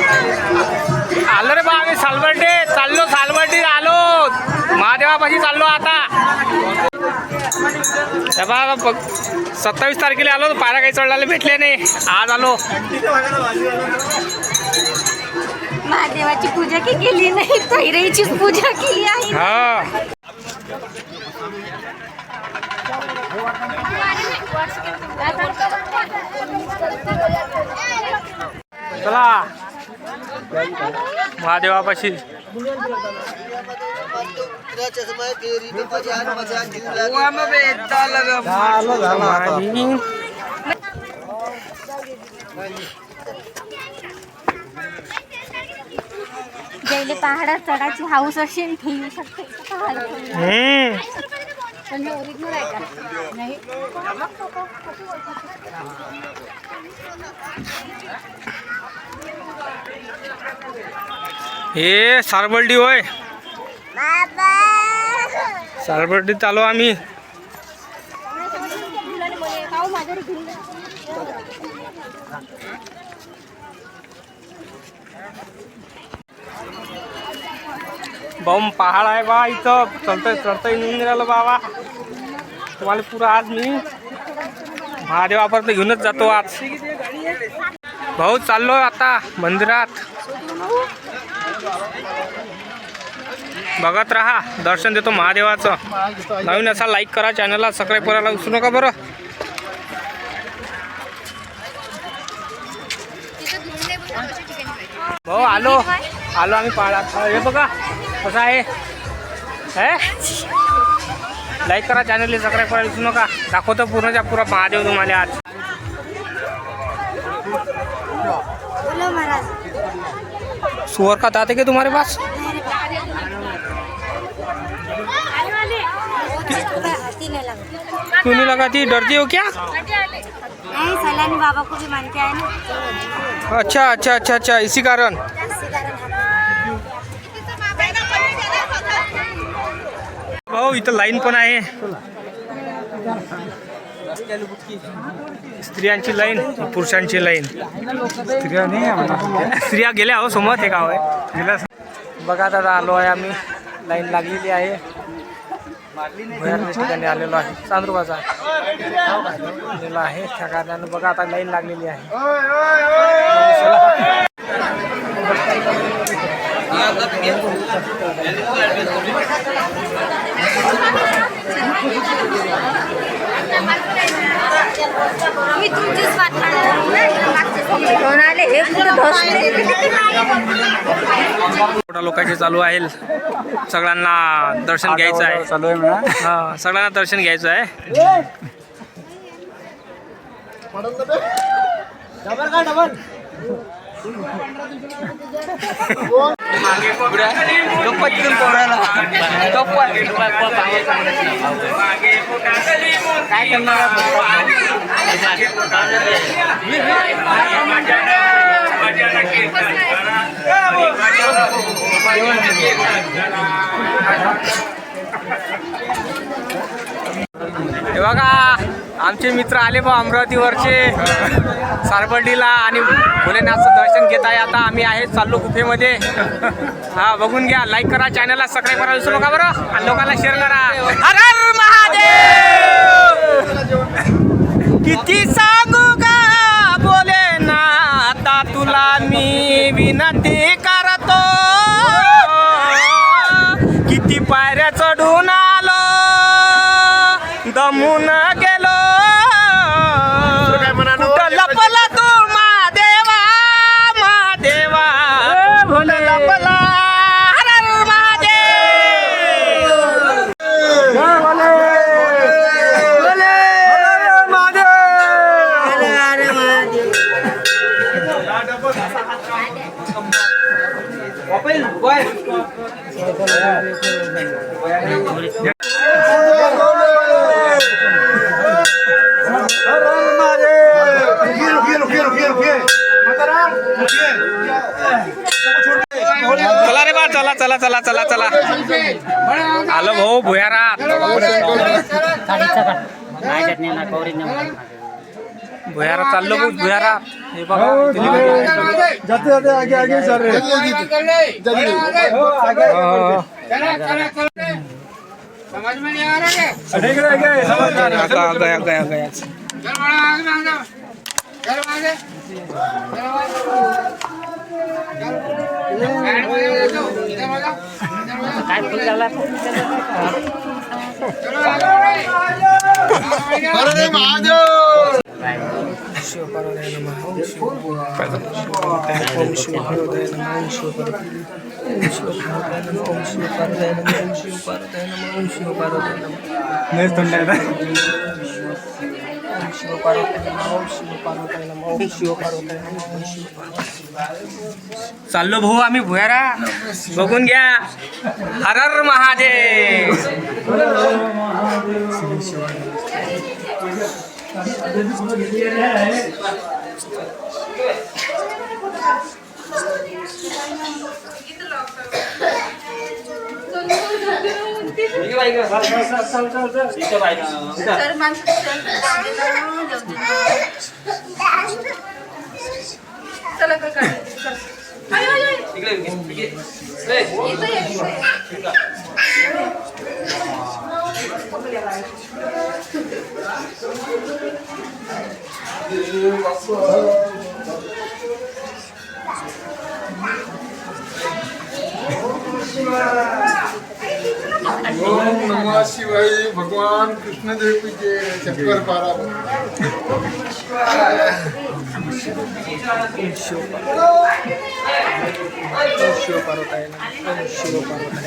आलो रे बा आम्ही सालबर्डे. चाललो सालबर्डी आलो. महादेवापाशी चाललो आता. बघा बघ, सत्तावीस तारखेला आलो पायऱ्या काही चढलेले भेटले नाही. आज आलो. महादेवाची पूजा की केली नाही? कैरेचीच पूजा केली आहे. हा. चला. महादेवापाशी. जैले पहाडात चढायची हाऊस असेल ठेवू शकते. पण हे ओरिजिनल आहे का? नाही. हे सारबर्डी होय. सारबर्डीत आलो आम्ही. बम पहाड आहे बा इथं. चढतंय चढतंय निघून राहिलं बाबा. तुम्हाला पुरं आज मी महादेवापर्यंत घेऊनच जातो आज. भाऊ चाललो आता मंदिरात. बघत राहा. दर्शन देतो महादेवाचं. नवीन असा लाईक करा चॅनलला सबस्क्राईब करायला विसरू नका बरं. भाऊ आलो. आलो आम्ही पहाडात हे बघा कसं आहे? हे? लाईक करा चॅनलला सबस्क्राईब करायला विसरू नका. दाखवतो पूर्णच्या पुरा महादेव तुम्हाला आज. सुअर का दाते के तुम्हारे पास? क्यों नहीं लगाती डरती हो क्या? नहीं सैलानी बाबा को भी मानते हैं ना. अच्छा अच्छा अच्छा अच्छा इसी कारण. भाऊ इथं लाईन पण आहे. स्त्रियांची लाईन पुरुषांची लाईन. स्त्रिया गेल्या हो समोर हे गाव आहे. गेल्या बघा दादा आलो आहे आम्ही. लाईन लागलेली आहे. भुयारच्या ठिकाणी आलेलो आहे चांद्रुबाचा आलेलो आहे त्या कारणानं बघा आता लाईन लागलेली आहे मी तुमचीच लोकांचे चालू आहे. सगळ्यांना दर्शन घ्यायचं आहे. चालू आहे म्हणा. हा सगळ्यांना दर्शन घ्यायचं आहे. काय करणार बघा. आमचे मित्र आले बा अमरावतीवरचे. सारबर्डीला आणि भोलेनाथचं दर्शन घेत आहे. आता आम्ही आहे चाललो गुफेमध्ये. हा बघून घ्या. लाईक करा चॅनलला सबस्क्राईब करा. विसरू नका बरं? आणि लोकांना शेअर करा. हर हर महादेव! किती सांगू का आता तुला मी विनंती का चला रे बा चला चला चला चला चला। आलो भाऊ भुयारात भुयारा चाललो भुयारा हे बघा. जाते जाते आगे आगे सर हो, आगे समझ में नहीं आ रहा क्या? आगे. गया गया गया गया चल बड़ा आगे आगे चल आगे चल साइड में ले जाओ इधर आ जाओ इधर आ जाओ चाललो भाऊ आम्ही भुयारा. बघून घ्या. हर हर महादेव. चला ओम नमः शिवाय भगवान कृष्णदेव की जय शंकर पारा.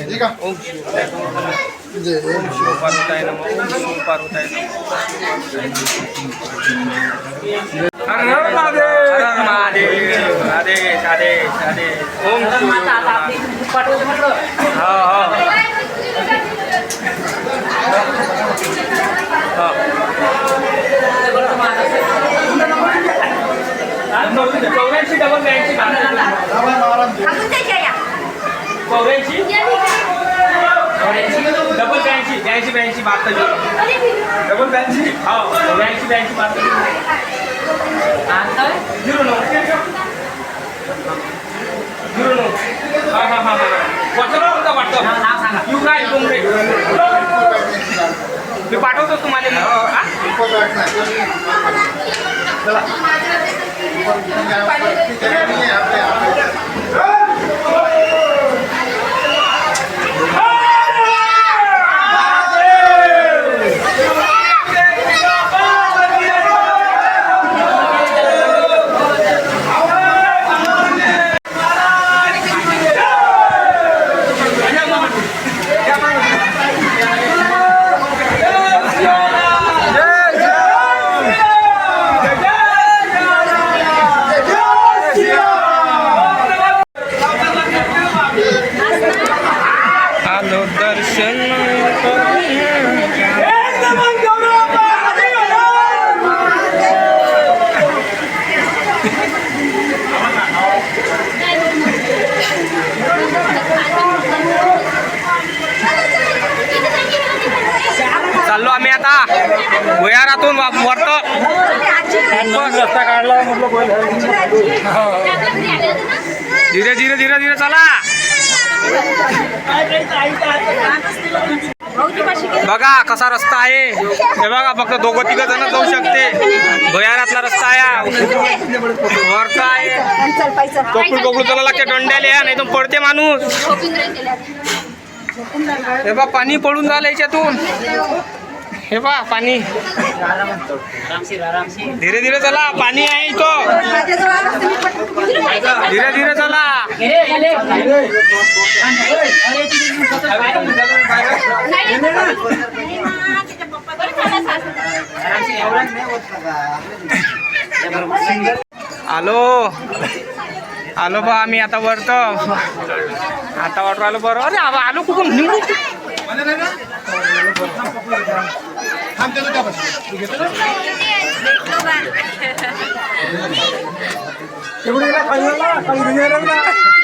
ठीक आहे? ओम शिव जय ओम शिव पार्वताय नमः ओम शिव पार्वताय नमः आदेश आदेश आदेश ओम शिव हो. ब्याऐंशी ब्याऐंशी ब्याऐंशी बहात्तर डबल ब्याऐंशी हो ब्याऐंशी ब्याऐंशी बहात्तर झिरो नऊ झिरो नऊ हा हा हा हा वाटतं होता वाटतं यू काय डोंगरे मी पाठवतो तुम्हाला मग. भुयारातून वरत रस्ता काढला धीरे धीरे धीरे धीरे चला. बघा कसा रस्ता आहे हे बघा फक्त दोघं तिघ जण जाऊ शकते भुयारातला रस्ता आहे. वरचा आहे. कोकळू कोकळू चला लागते दंड्याला या नाही तर पडते माणूस हे बा पाणी पडून झालं याच्यातून हे बा पाणी. धीरे धीरे चला पाणी आहे इथं. धीरे धीरे चला. आलो. आलो बा आम्ही आता वरतो. आता वाटू आलो बरं. अरे आलो कुठून? निघू भेटलो बा. एवढी खाली खाली